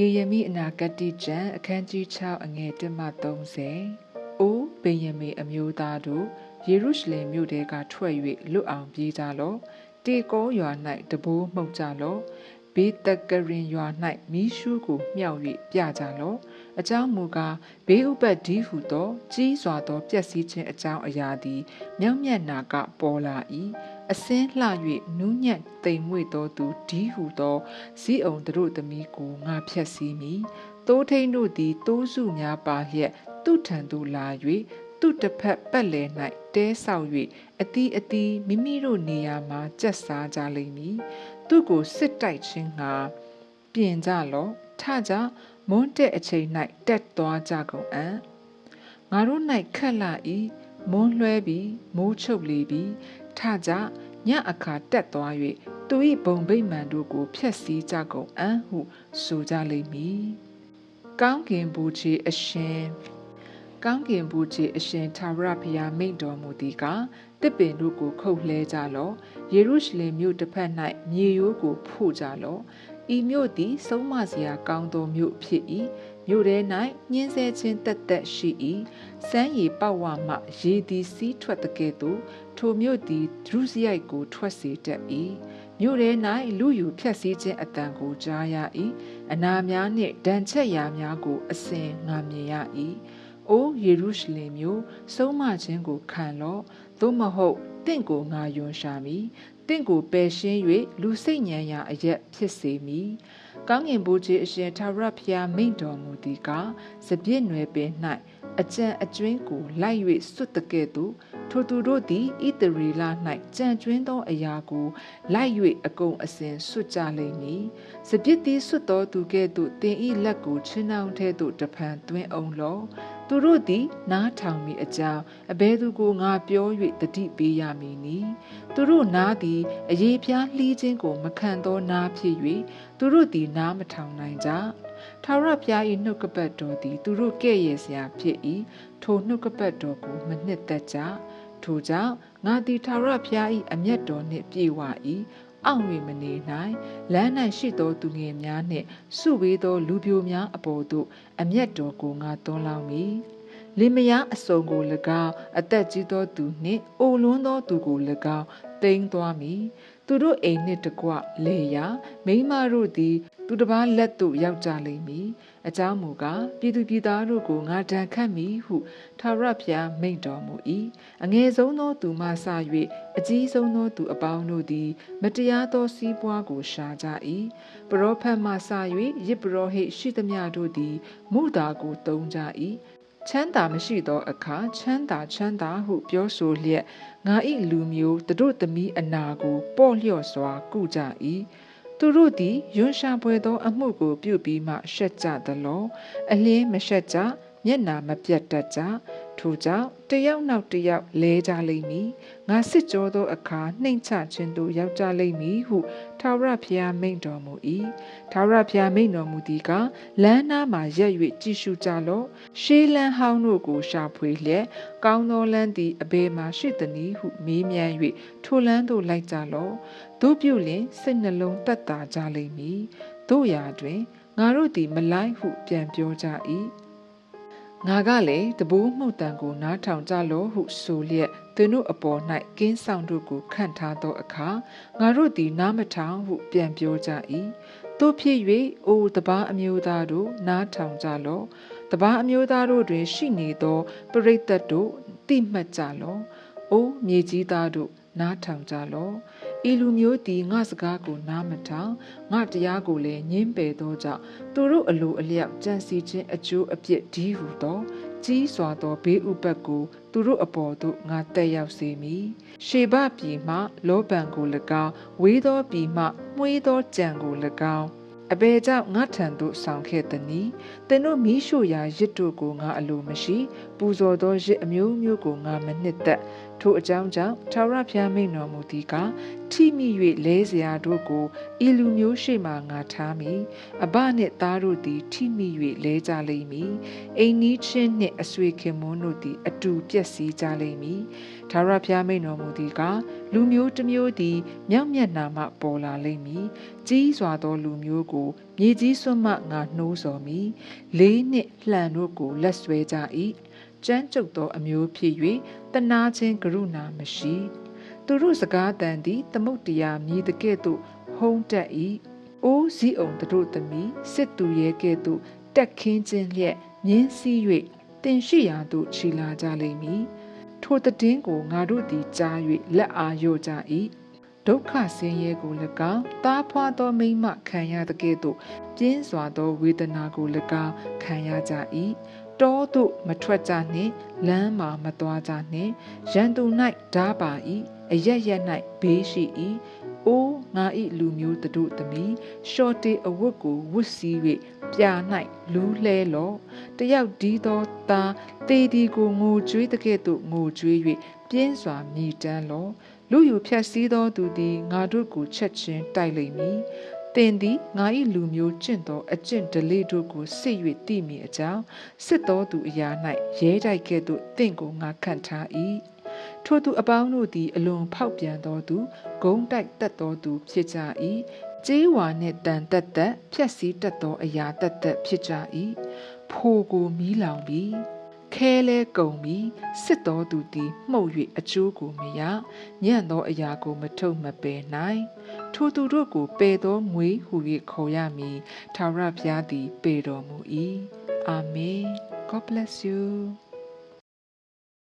ရေယမိအနာဂတိကျမ်းအခန်းကြီး6အငယ်1မှ30အိုးဗေယမေအမျိုးသားတို့ယေရုရှလင်မြို့ထဲကထွက်၍လွတ်အောင်ပြေးကြလော့တေကောရွာ၌တဘိုးမှုတ်ကြလော့ ဘေးတကရင်ရွာ၌မိရှုကိုမြှောက်၍ပြကြလော့အကြောင်းမူကားဘေးဥပတ်ဒီဟုသောကြီးစွာသောပျက်စီးခြင်းအကြောင်းအရာသည်မြောက်မြတ်နာကပေါ်လာ၏အစင်းလှ၍နူးညံ့တိမ်မွေ့သောသူဒီဟုသောဇီးအောင်တို့သမီးကိုငါဖျက်ဆီးမည်တိုးထိန်တို့သည်တိုးစုများပါလျက်သူ့ထံသို့လာ၍သူ့တစ်ဖက်ပတ်လည်၌တဲဆောက်၍အတီးအတီးမိမိတို့နေရာမှာကျက်စားကြလိမ့်မည် သူ့ကိုစစ်တိုက်ခြင်းငါပြင်ကြလော့ထကြမွန်းတဲ့အချိန်၌တက်သွားကြကုန်အံ့ငါတို့၌ခက်လာ၏မွန်းလွှဲပြီးမိုးချုပ်လေပြီးထကြညအခါတက်သွား၍သူ၏ဘုံဗိမာန်တို့ကိုဖျက်ဆီးကြကုန်အံ့ဟုဆိုကြလိမ့်မည်ကောင်းကင်ဘူချေအရှင်ကောင်းကင်ဘူချေအရှင်သာရဖျားမိန့်တော်မူသည်က တစ်ပင်တို့ကိုခုတ်လှဲကြလော့ယေရုရှလင်မြို့တစ်ဖက်၌မြေရိုးကိုဖို့ကြလော့ဤမြို့သည်ဆုံးမစရာကောင်းသောမြို့ဖြစ်၏မြို့ထဲ၌ညင်းဆဲခြင်းတက်တက်ရှိ၏စမ်းရည်ပောက်ဝမှရေသည်စီးထွက်တဲ့ကဲ့သို့ထိုမြို့သည်ဒရုစရိုက်ကိုထွက်စေတတ်၏မြို့ထဲ၌လူယူဖြက်စီးခြင်းအတန်ကိုကြားရ၏အနာများနှင့်ဒဏ်ချက်ရာများကိုအစဉ်ငါမြင်ရ၏အိုးယေရုရှလင်မြို့ဆုံးမခြင်းကိုခံလော့ သို့မဟုတ်တင့်ကိုငါယွန်ရှာမည်တင့်ကိုပယ်ရှင်း၍လူစိတ်ညံရာအရက်ဖြစ်စေမည်ကောင်းငင်ဘိုးကြီးအရှင်ထာဝရဘုရားမိန့်တော်မူသည်ကစပြည့်နွယ်ပင်၌အကြံအကျွင်းကိုလိုက်၍စွတ်တကဲ့သို့ထိုသူတို့သည်ဣတရီလ၌ကြံကျွင်းသောအရာကိုလိုက်၍အကုန်အစင်စွတ်ကြလိမ့်မည်စပြစ်သည်စွတ်သောသူကဲ့သို့တင်ဤလက်ကိုချင်းနှောင်းထဲသို့တဖန်သွင်းအောင်လော သူတို့သည် နားထောင်မိအကြောင်းအဘဲသူကိုငါပြော၍တတိပေးရမည်နီသူတို့နားသည်အရေးပြားလှီးခြင်းကို မခံသောနားဖြစ်၍သူတို့သည်နားမထောင်နိုင်ကြထာဝရဘုရား၏နှုတ်ကပတ်တော်သည် သူတို့ကဲ့ရဲ့စရာဖြစ်၏ထိုနှုတ်ကပတ်တော်ကိုမနှစ်သက်ကြထိုကြောင့်ငါသည်ထာဝရဘုရား၏အမျက်တော်နှင့်ပြေဝ၏ အောင်၍မနေနိုင်လမ်း၌ရှိသောသူငယ်များနှင့်စုဝေးသော လူပြိုများအပေါ်သို့အမျက်တော်ကိုငါသွန်းလောင်းမည်လင်မယားအစုံကို၎င်းအသက်ကြီးသောသူနှင့်အိုလွန်းသောသူကို၎င်းတိမ်သွားမည်သူတို့အိမ်နှင့်တကွလေရာမိမတို့သည် သူတစ်ပါးလက်သို့ရောက်ကြလိမ့်မည် အကြောင်းမူကားပြည်သူပြည်သားတို့ကိုငါတန်ခတ်မည်ဟုထာဝရဘုရားမိန့်တော်မူ၏အငယ်ဆုံးသောသူမှစ၍အကြီးဆုံးသောသူအပေါင်းတို့သည် မတရားသောစီးပွားကိုရှာကြ၏ပရောဖက်မှစ၍ယစ်ပရောဟိတ်ရှိသမျှတို့သည်မုသာကိုတုံးကြ၏ချမ်းသာမရှိသောအခါချမ်းသာချမ်းသာဟုပြောဆိုလျက်ငါ၏လူမျိုးတို့သမီးအနာကို ပေါ့လျော့စွာကုကြ၏ သူတို့သည်ယွန်းရှာပွဲသော အမှုကို ပြုပြီးမှရှက်ကြသလောအလင်းမရှက်ကြမျက်နာမပြတ်တတ်ကြထို့ကြောင့်တယောက်နောက်တယောက်လဲကြလိမ့်မည်ငါစစ်ကြောသောအခါနှိမ့်ချခြင်းသို့ရောက်ကြလိမ့်မည်ဟုထာဝရဘုရားမိန့်တော်မူ၏ထာဝရဘုရားမိန့်တော်မူသည်ကလမ်းနားမှာရက်၍ကြည့်ရှုကြလော့ရှေးလန်းဟောင်းတို့ကိုရှာဖွေလျက်ကောင်းသောလမ်းသည်အဘေမှာရှိသည်နည်းဟုမေးမြန်း၍ထိုလမ်းသို့လိုက်ကြလော့ တို့ပြုလျင်စိတ်နှလုံးတက်တာကြလိမ့်မည်တို့ရာတွင်ငါတို့သည်မလိုက်ဟုပြန်ပြောကြ၏ငါကလည်းတဘိုးမှုတ်တံကိုနားထောင်ကြလောဟုဆိုလျက်သင်တို့အပေါ်၌ကင်းဆောင်တို့ကိုခန့်ထားသောအခါငါတို့သည်နားမထောင်ဟုပြန်ပြောကြ၏တို့ဖြစ်၍အိုတပားအမျိုးသားတို့နားထောင်ကြလောတပားအမျိုးသားတို့တွင်ရှိနေသောပရိသတ်တို့တိမှတ်ကြလောအိုမြေကြီးသားတို့နားထောင်ကြလော ဤလူမျိုးသည်ငါစကားကိုနားမထောင်ငါတရားကိုလည်းညင်းပယ်သောကြောင့်သူတို့အလိုအလျောက်ကြံစီခြင်းအကျိုးအပြစ်ဒီဟုသောကြီးစွာသောဘေးဥပတ်ကိုသူတို့အပေါ်သို့ငါတက်ရောက်စေမည်ရှေဘပြည်မှလောပံကို၎င်းဝေးသောပြည်မှမှွေးသောကြံကို၎င်းအဘယ်ကြောင့်ငါထံသို့ဆောင်ခဲ့သနည်းသင်တို့မိရှုရာရစ်တို့ကိုငါအလိုမရှိ ပူဇော်သောရစ်အမျိုးမျိုးကိုငါမနှစ်သက် ထိုအကြောင်းကြောင့်ထာဝရဘုရားမိန်တော်မူသည်ကထိမိ၍လဲเสียတို့ကိုဤလူမျိုးရှိမှငါထားမည်အဘနှင့်သားတို့သည်ထိမိ၍လဲကြလိမ့်မည်အိမ်နီးချင်းနှင့်အဆွေခင်မွန်းတို့သည်အတူပျက်စီးကြလိမ့်မည်ထာဝရဘုရားမိန်တော်မူသည်ကလူမျိုးတစ်မျိုးသည်မြောက်မျက်နာမှပေါ်လာလိမ့်မည်ကြီးစွာသောလူမျိုးကိုမြေကြီးစွန်းမှငါနှိုးဆော်မည်လေးနှင့်လှန်တို့ကိုလက်ဆွဲကြ၏ ကြမ်းကြုတ်သောအမျိုးဖြစ်၍တနာချင်းကရုဏာမရှိသူတို့စကားတန်သည်သမုတ်တရားမြည်တကဲ့သို့ဟုံးတက်၏အိုးစည်းအောင်တို့သမီးစစ်သူရဲ့ကဲ့သို့တက်ခင်းခြင်းလျက်မြင်းစည်း၍တင်ရှိရာသို့ခြီလာကြလိမ့်မည်ထိုတည်င်းကိုငါတို့သည်ကြား၍လက်အားလျော့ကြ၏ဒုက္ခဆင်းရဲကို၎င်းတားဖွာသောမိမ့်မခံရတဲ့ကဲ့သို့ပြင်းစွာသောဝေဒနာကို၎င်းခံရကြ၏ တောသို့မထွက်ကြနှင့်လမ်းမှာမသွားကြနှင့်ရန်သူ၌ဓာပါ၏အရရက်၌ဘေးရှိ၏အိုးငါဤလူမျိုးတို့သမီးရှော့တေအဝတ်ကိုဝတ်စည်း၍ပြာ၌လူးလဲလော့တယောက်ဒီသောသားတေဒီကိုငိုကြွေးတဲ့ကဲ့သို့ငိုကြွေး၍ပြင်းစွာမြည်တမ်းလော့လူယူဖြတ်စည်းသောသူသည်ငါတို့ကိုချက်ချင်းတိုက်လိမ့်မည် တင်သည်ငါ၏လူမျိုးကျင့်သောအကျင့်ဒလေတို့ကိုစစ်၍တည်မိအကြောင်းစစ်သောသူအရာ၌ရဲတိုက်ကဲ့သို့တင့်ကိုငါခန့်ထား၏ထိုသူအပေါင်းတို့သည်အလွန်ဖောက်ပြန်သောသူဂုံးတိုက်တတ်သောသူဖြစ်ကြ၏ကျေးဝါနှင့်တန်တက်တက်ဖြက်စီးတတ်သောအရာတက်တက်ဖြစ်ကြ၏ဖိုကိုမီးလောင်ပြီးခဲလဲကုံပြီးစစ်တော်သူသည်မှုတ်၍အကျိုးကိုမရညံ့သောအရာကိုမထုတ်မပယ်နိုင် ထိုသူတို့ကိုပယ်သောမွေဟု၍ခေါ်ရမည်ထာဝရဘုရားသည်ပယ်တော်မူ၏အာမင် God bless you